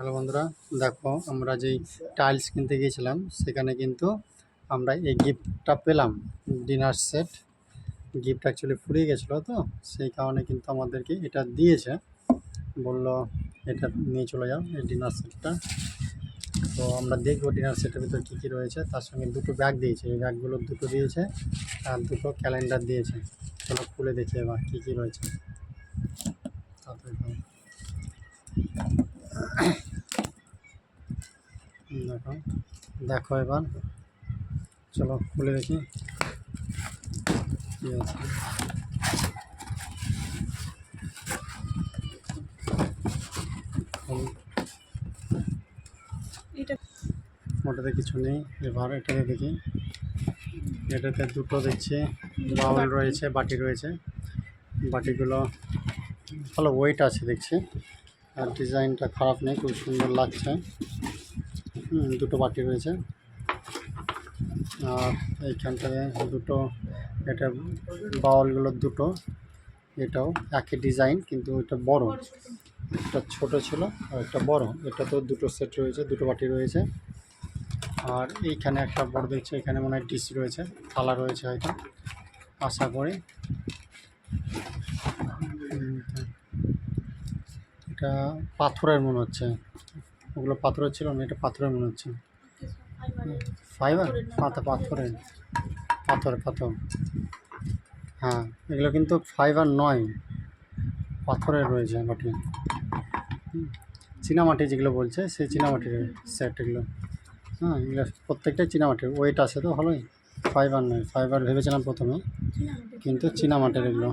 Hello বন্ধুরা, দেখো আমরা যেই টাইলস কিনতে গিয়েছিলাম, সেখানে কিন্তু আমরা এই গিফটটা পেলাম ডিনার সেট গিফট অ্যাকচুয়ালি ফুরিয়ে গেছিল তো, সেই কারণে কিন্তু আমাদেরকে এটা দিয়েছে। বলল, এটা নিয়ে চলে যাও এই ডিনার সেটটা তো আমরা দেখব ডিনার সেটের ভিতরে কী কী রয়েছে। তার সঙ্গে দুটো ব্যাগ দিয়েছে, এই ব্যাগগুলো দুটো দিয়েছে, আর দুটো ক্যালেন্ডার দিয়েছে। চলো খুলে দেখি এবার কী কী রয়েছে। তাড়াতাড়ি করো। দেখো এবার। চলো খুলে দেখি। কি আছে? ওটাতে কিছু নেই। এবার এটাতে দেখি। এটাতে দুটো দেখছি। বাউল রয়েছে বাটি রয়েছে। বাটিগুলো ভালো ওয়েট আছে দেখছি। আর ডিজাইনটা খারাপ নেই খুব সুন্দর লাগছে। দুটো বাটি রয়েছে। আর এইখানটায় দুটো, এটা বাউলগুলো দুটো, এটাও একই ডিজাইন, কিন্তু এটা বড়। একটা ছোট ছিল আর একটা বড়। এটা তো দুটো সেট রয়েছে, দুটো বাটি রয়েছে। আর এইখানে একটা বড় দেখছি, এখানে মনে হয় ডিশ রয়েছে, থালা রয়েছে হয়তো, আশা করি। এটা পাথরের মনে হচ্ছে। ওগুলো পাথরের ছিল না এটা পাথরের মনে হচ্ছে। ফাইবার পাতা পাথরের পাথর পাথর হ্যাঁ এগুলো কিন্তু ফাইবার নয়। পাথরের রয়েছে মাটি চীনামাটি যেগুলো বলছে সেই চীনামাটির সেট এগুলো। হ্যাঁ এগুলো প্রত্যেকটাই চীনামাটির। ওয়েট আছে তো ভালোই। ফাইবার নয় ফাইবার ভেবেছিলাম প্রথমে। কিন্তু চীনামাটির এগুলো।